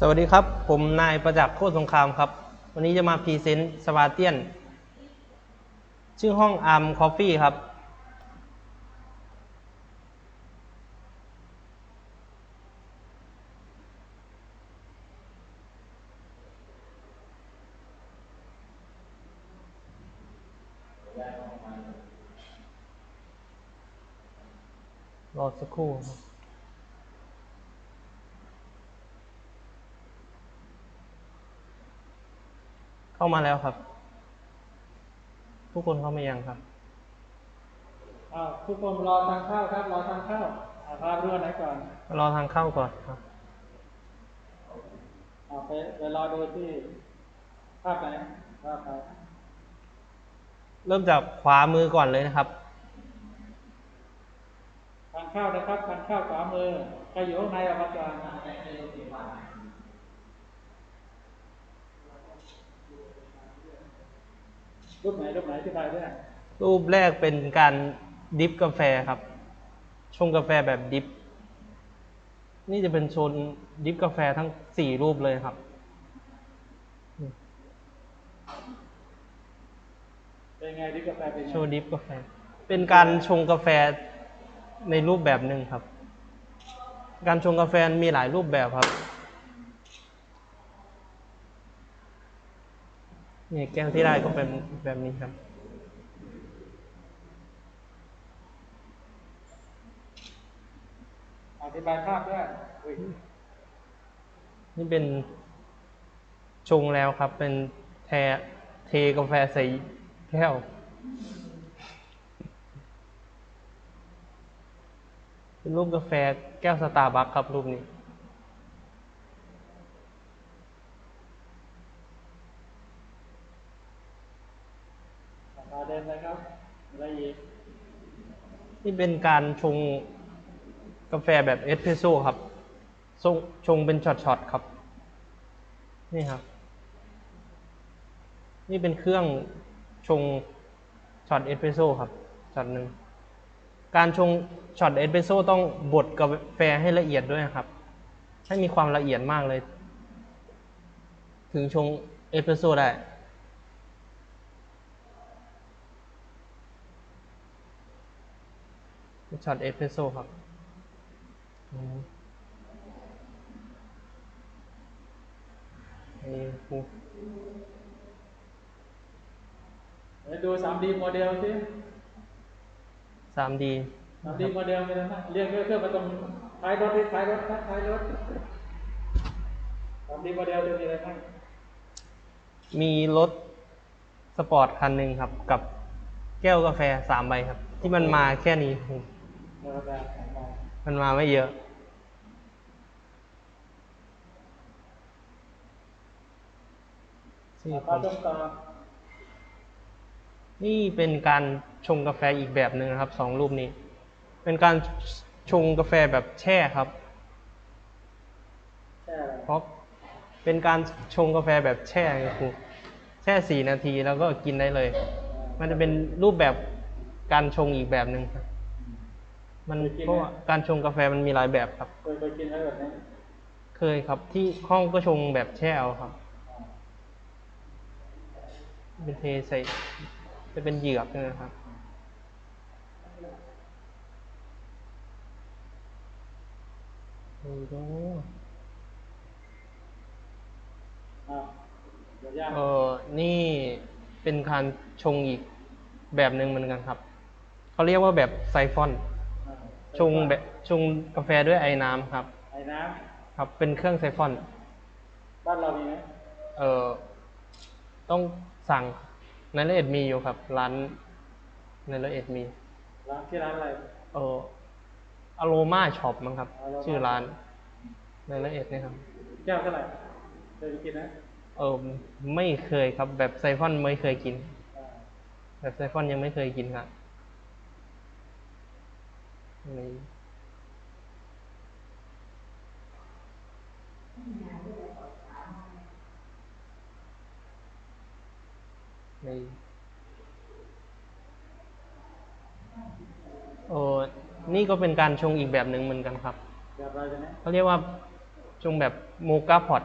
สวัสดีครับ ผมนายประจักษ์โคตรสงครามครับ วันนี้จะมาพรีเซนต์สวาเตียน ชื่อห้องอาร์มคอฟฟี่ครับ รอสักครู่ครับ เข้ามาแล้วครับ ทุกคนเข้ามายังครับอ้าวทุกคนรอทางเข้าครับ รอทางเข้าอ่าพาไปดูอันไหนก่อนรอทางเข้าก่อนครับอ่าไปไปรอดูที่ภาพไหนภาพไหนเริ่มจากขวามือก่อนเลยนะครับ ทางเข้านะครับทางเข้าขวามือใครอยู่ข้างในออกมาก่อน รูปไหนรูปไหนที่ไปด้วยรูปแรกเป็นการดิฟกาแฟครับ ชงกาแฟแบบดิฟ นี่จะเป็นโซนดิฟกาแฟทั้งสี่รูปเลยครับเป็นไงดิบกาแฟเป็นไงโชว์ดิฟกาแฟ เป็นการชงกาแฟในรูปแบบหนึ่งครับ การชงกาแฟมีหลายรูปแบบครับ นี่แก้วที่ได้ก็เป็นแบบนี้ครับ อธิบายภาพด้วยอุ้ยนี่เป็นชงแล้วครับ เป็นแทเทกาแฟใส่แก้ว เป็นรูปกาแฟแก้วสตาร์บัคครับรูปนี้ มาเดินนะครับอะไรอีกนี่เป็นการชงกาแฟแบบเอสเพรสโซ่ครับชงชงเป็นช็อตๆครับ นี่ครับ นี่เป็นเครื่องชงช็อตเอสเพรสโซ่ครับช็อตหนึ่งการชงช็อตเอสเปรสโซ่ต้องบดกาแฟให้ละเอียดด้วยครับ ให้มีความละเอียดมากเลย ถึงชงเอสเปรสโซ่ได้ ช็อตเอสเปรสโซ่ครับอืมนี่ครูเดี๋ยวดู 3D โมเดลสิสามดี 3D โมเดลมีอะไรบ้างเรียกเรียกเครื่องมาตรงท้ายรถดิท้ายรถครับท้ายรถ 3D โมเดลจะมีอะไรบ้างมีรถสปอร์ตคันหนึ่งครับ กับแก้วกาแฟสามใบครับ ที่มันมาแค่นี้ มันมาไม่เยอะที่อะผมามต้นต่อนี่เป็นการชงกาแฟอีกแบบหนึ่งนะครับสองรูปนี้ เป็นการชงกาแฟแบบแช่ครับแช่อะไรเพราะเป็นการชงกาแฟแบบแช่ไงครูแช่สี่นาทีแล้วก็กินได้เลย มันจะเป็นรูปแบบการชงอีกแบบหนึ่งครับ มันเพราะว่าการชงกาแฟมันมีหลายแบบครับ เคยเคยกินไหมแบบนี้เคยครับ ที่ห้องก็ชงแบบแช่เอาครับ เป็นเทใส่จะเป็นเหยือกเนี่ยนะครับโอ้โหอ่าเดี๋ยวย่างเออนี่เป็นการชงอีกแบบหนึ่งเหมือนกันครับ เขาเรียกว่าแบบไซฟอนอ่า ชงแบบชงกาแฟด้วยไอ้น้ำครับ ไอ้น้ครับ เป็นเครื่องไซฟอนำบ้านเรามีไหมเออต้องสั่งในละเอียดมีอยู่ครับ ร้านในละเอียดมี ร้านที่ร้านอะไร เอออโรมาช็อปมั้งครับ Aroma ชื่อร้านในละเอียดนี่ครับ แก้วเท่าไหร่เคยกินนะเออไม่เคยครับ แบบไซฟอนไม่เคยกิน อ่าแบบไซฟอนยังไม่เคยกินครับ นี่นี่โอ้นี่ก็เป็นการชงอีกแบบหนึ่งเหมือนกันครับแบบอะไรจะเนี่ยเขาเรียกว่าชงแบบโมกาพอต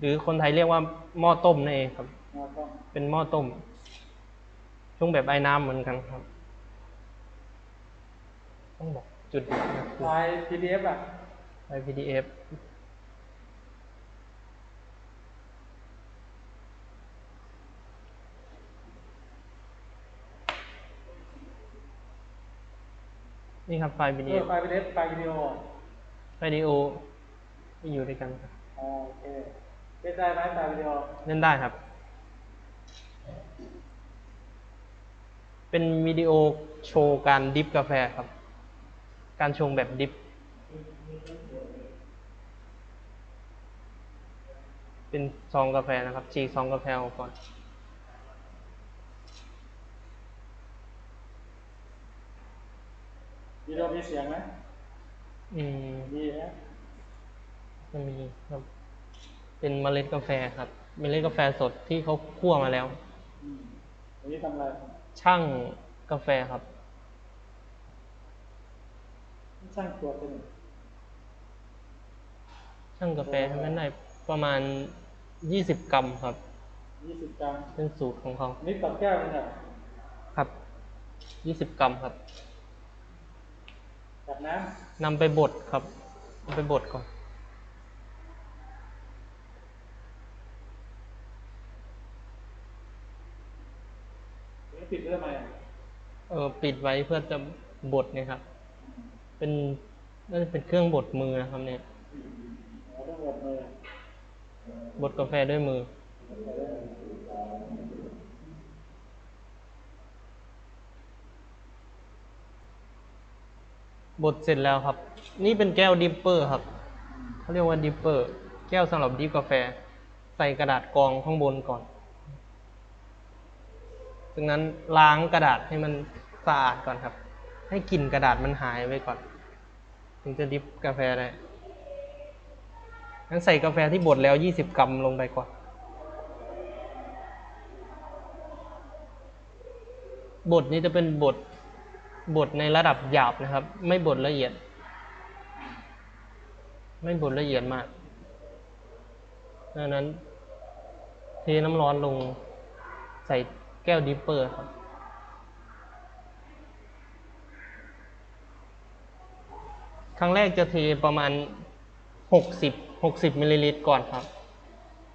หรือคนไทยเรียกว่าหม้อต้มนั่นเองครับแล้วก็เป็นหม้อต้มชงแบบไอ้น้ำเหมือนกันครับ ต้องบอกจุดเด่นนะไฟล์ PDF อะไฟล์ PDF นี่ครับไฟล์เออ PDF ไฟล์ PDF ไฟล์วิดีโอไฟล์วิดีโอมีอยู่ด้วยกันครับอ๋อโอเคเล่นได้ไหมไฟล์วิดีโอเล่นได้ครับ เป็นวิดีโอโชว์การดริฟกาแฟครับ การชงแบบดริฟ เป็นซองกาแฟนะครับฉีกซองกาแฟออกก่อนวิดีโอมีเสียงไหมอืมมีนะมันมีครับ เป็นเมล็ดกาแฟครับ เมล็ดกาแฟสดที่เขาคั่วมาแล้ว อืมวันนี้ทำอะไร ช่างกาแฟครับ ช่างตัวเป็นช่างกาแฟให้มันได้ประมาณยี่สิบกรัมครับยี่สิบกรัมเป็นสูตรของเขานี่ต่อแก้วเป็นไงครับยี่สิบกรัมครับจากน้นำไปบดครับนำไปบดก่อนำนี่ปิดไว้ทำไมอะเออปิดไว้เพื่อจะบดเนี่ยครับ เป็นน่าจะเป็นเครื่องบดมือนะครับเนี่ยบดกาแฟด้วยมือ บดเสร็จแล้วครับ นี่เป็นแก้วดิปเปอร์ครับเขาเรียกว่าดิปเปอร์ แก้วสำหรับดิฟกาแฟ ใส่กระดาษกรองข้างบนก่อนจากนั้นล้างกระดาษให้มันสะอาดก่อนครับ ให้กลิ่นกระดาษมันหายไปก่อน ถึงจะดิฟกาแฟได้งั้นใส่กาแฟที่บดแล้ว 20 กรัมลงไปก่อนบทนี้จะเป็นบทบทในระดับหยาบนะครับ ไม่บทละเอียด ไม่บทละเอียดมากดังนั้นเทน้ำร้อนลงใส่แก้วดิปเปอร์ครับ รั้งแรกจะเทประมาณหกสิบหกสิบมิลลิลิตรก่อนครับ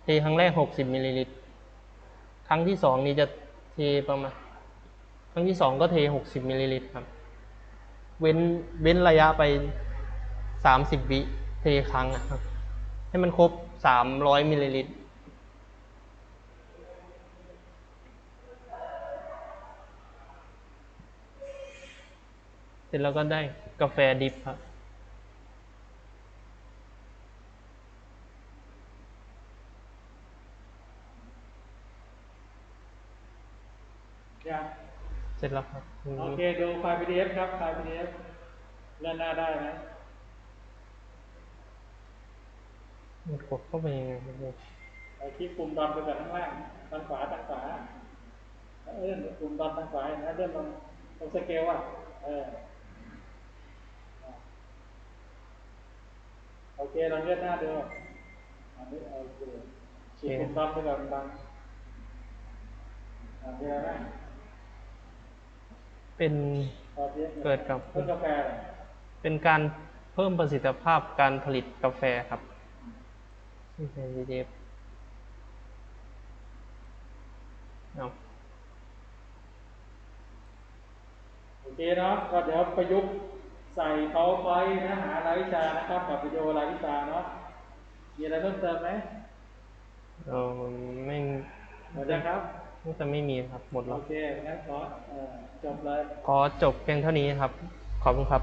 เทครั้งแรกหกสิบมิลลิลิตรครั้งที่สองนี้จะเทประมาณ ครั้งที่สองก็เทหกสิบมิลลิลิตรครับ เว้นเว้นระยะไปสามสิบวิเทครั้งนะครับ ให้มันครบสามร้อยมิลลิลิตรเสร็จแล้วก็ได้กาแฟดิบครับ ยังเสร็จแล้วครับโอเคดูไฟล์ PDF ครับไฟล์ PDF เลื่อนหน้าได้ไหมมันกดเข้าไปยังไงไม่รู้ไอ้คลิกปุ่มดอนไปแบบข้างล่างทางขวาทางขวาเลื่อนปุ่มดอนทางขวาเห็นะเลื่อนตรงตรงสเกลอะเออโอเคเราเลื่อนหน้าดูอันนี้โอเคคลิกปุ่มดอนไปแบบดังอ่ามีอะไรบ้าง เป็นพอเทียบเกิดกับเพิ่มกาแฟเหรอเป็นการเพิ่มประสิทธิภาพการผลิตกาแฟครับนี่เป็น PDF เอาโอเคเนาะก็เดี๋ยวประยุกต์ใส่เขาไว้เนื้อหารายวิชานะครับกับวิดีโอรายวิชาเนาะมีอะไรเพิ่มเติมไหมเราไม่หมดยังครับ น่าจะไม่มีครับ หมดโอแล้วเคงั้นขอเอ่อจบเลย ขอจบเพียงเท่านี้ครับ ขอบคุณครับ